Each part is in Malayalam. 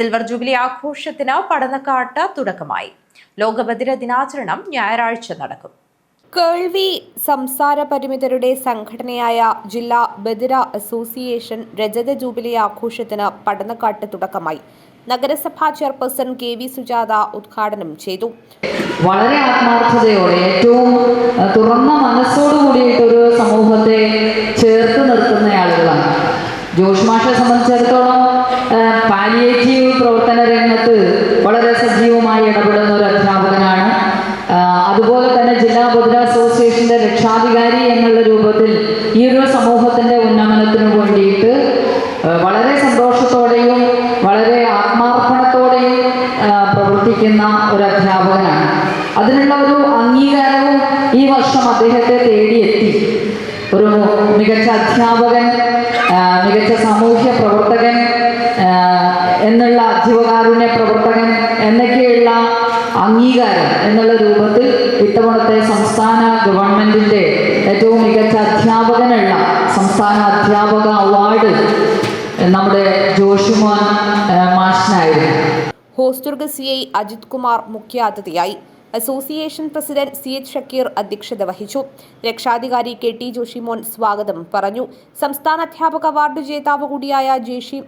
സിൽവർ ജൂബിലി ആഘോഷത്തിന് പഠനക്കാട്ട് തുടക്കമായി. ലോകഭദ്ര ദിനാചരണം ഞായറാഴ്ച നടക്കും. കേൾവി സംസാര പരിമിതരുടെ സംഘടനയായ ജില്ലാ ബദിര അസോസിയേഷൻ രജത ജൂബിലി ആഘോഷത്തിന് പഠനക്കാട്ട് തുടക്കമായി. നഗരസഭാ ചെയർപേഴ്സൺ കെ വി സുജാത ഉദ്ഘാടനം ചെയ്തു. വളരെ ആത്മാർത്ഥതയോടെ ഏറ്റവും തുറന്ന മനസ്സോടു കൂടിയിട്ട് ഒരു സമൂഹത്തെ ചേർത്ത് നിർത്തുന്ന ആളുകളാണ്. ജോഷ് മാഷെ സംബന്ധിച്ചിടത്തോളം പാലിയേറ്റീവ് രംഗത്ത് വളരെ സജീവമായി ഇടപെടുന്ന ഒരു അധ്യാപകനാണ്. അതുപോലെ തന്നെ ജില്ലാ ബുദ്ധ അസോസിയേഷന്റെ രക്ഷാധികാരി എന്നുള്ള രൂപത്തിൽ ഈ ഒരു സമൂഹത്തിന്റെ ഉന്നമനത്തിനു വേണ്ടിയിട്ട് വളരെ സന്തോഷത്തോടെയും വളരെ ആത്മാർപ്പണത്തോടെയും പ്രവർത്തിക്കുന്ന ഒരു അധ്യാപകനാണ്. അതിനുള്ള ഒരു അംഗീകാരവും ഈ വർഷം അദ്ദേഹത്തെ തേടിയെത്തി. ഒരു മികച്ച അധ്യാപകൻ മികച്ച സാമൂഹ്യ പ്രവർത്തകൻ എന്നുള്ള ജീവകാരുണ്യ പ്രവർത്തകൻ എന്നൊക്കെയുള്ള അംഗീകാരം എന്നുള്ള രൂപത്തിൽ ഇത്തവണത്തെ സംസ്ഥാന ഗവൺമെന്റിന്റെ ഏറ്റവും മികച്ച അധ്യാപകനുള്ള സംസ്ഥാന അധ്യാപക അവാർഡ് നമ്മുടെ ജോഷുമാൻ മാഷിനായിരുന്നു. ഹോസ്റ്റുർഗ് സി ഐ അജിത് കുമാർ മുഖ്യാതിഥിയായി. Association president C H Shakeer അധ്യക്ഷത വഹിച്ചു. രക്ഷാധികാരി കെ ടി ജോഷിമോൻ സ്വാഗതം പറഞ്ഞു. സംസ്ഥാന അധ്യാപക അവാർഡ് ജേതാവ് കൂടിയായ ജേഷി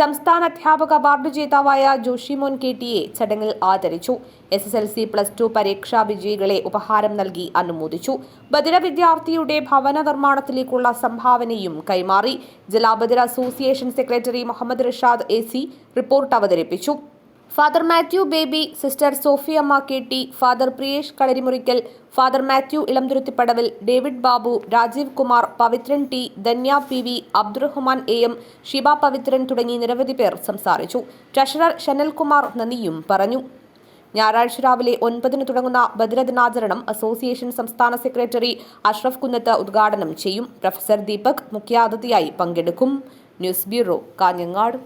സംസ്ഥാന അധ്യാപക അവാർഡ് ജേതാവായ ജോഷിമോൻ കെ ടിയെ ചടങ്ങിൽ ആദരിച്ചു. S S L C plus two പരീക്ഷാ വിജയികളെ ഉപഹാരം നൽകി അനുമോദിച്ചു. ബദിര വിദ്യാർത്ഥിയുടെ ഭവന നിർമ്മാണത്തിലേക്കുള്ള സംഭാവനയും കൈമാറി. ജില്ലാ Badira association secretary Muhammad Rishad A report അവതരിപ്പിച്ചു. Father Mathew Baby sister Sophiyamma K T father Priyesh Kalarimurikkal father Mathew Elamthuruthippadavil David Babu Rajeev Kumar Pavithran T Dhanya P V Abdurahman A M Shiba Pavithran തുടങ്ങി നിരവധി പേർ സംസാരിച്ചു. ട്രഷറർ ഷനൽകുമാർ നന്ദിയും പറഞ്ഞു. ഞായറാഴ്ച രാവിലെ ഒൻപതിന് തുടങ്ങുന്ന ഭദ്രദിനാചരണം അസോസിയേഷൻ സംസ്ഥാന സെക്രട്ടറി അഷ്റഫ് കുന്നത്ത് ഉദ്ഘാടനം ചെയ്യും. പ്രൊഫസർ ദീപക് മുഖ്യാതിഥിയായി പങ്കെടുക്കും. News bureau Kanhangad.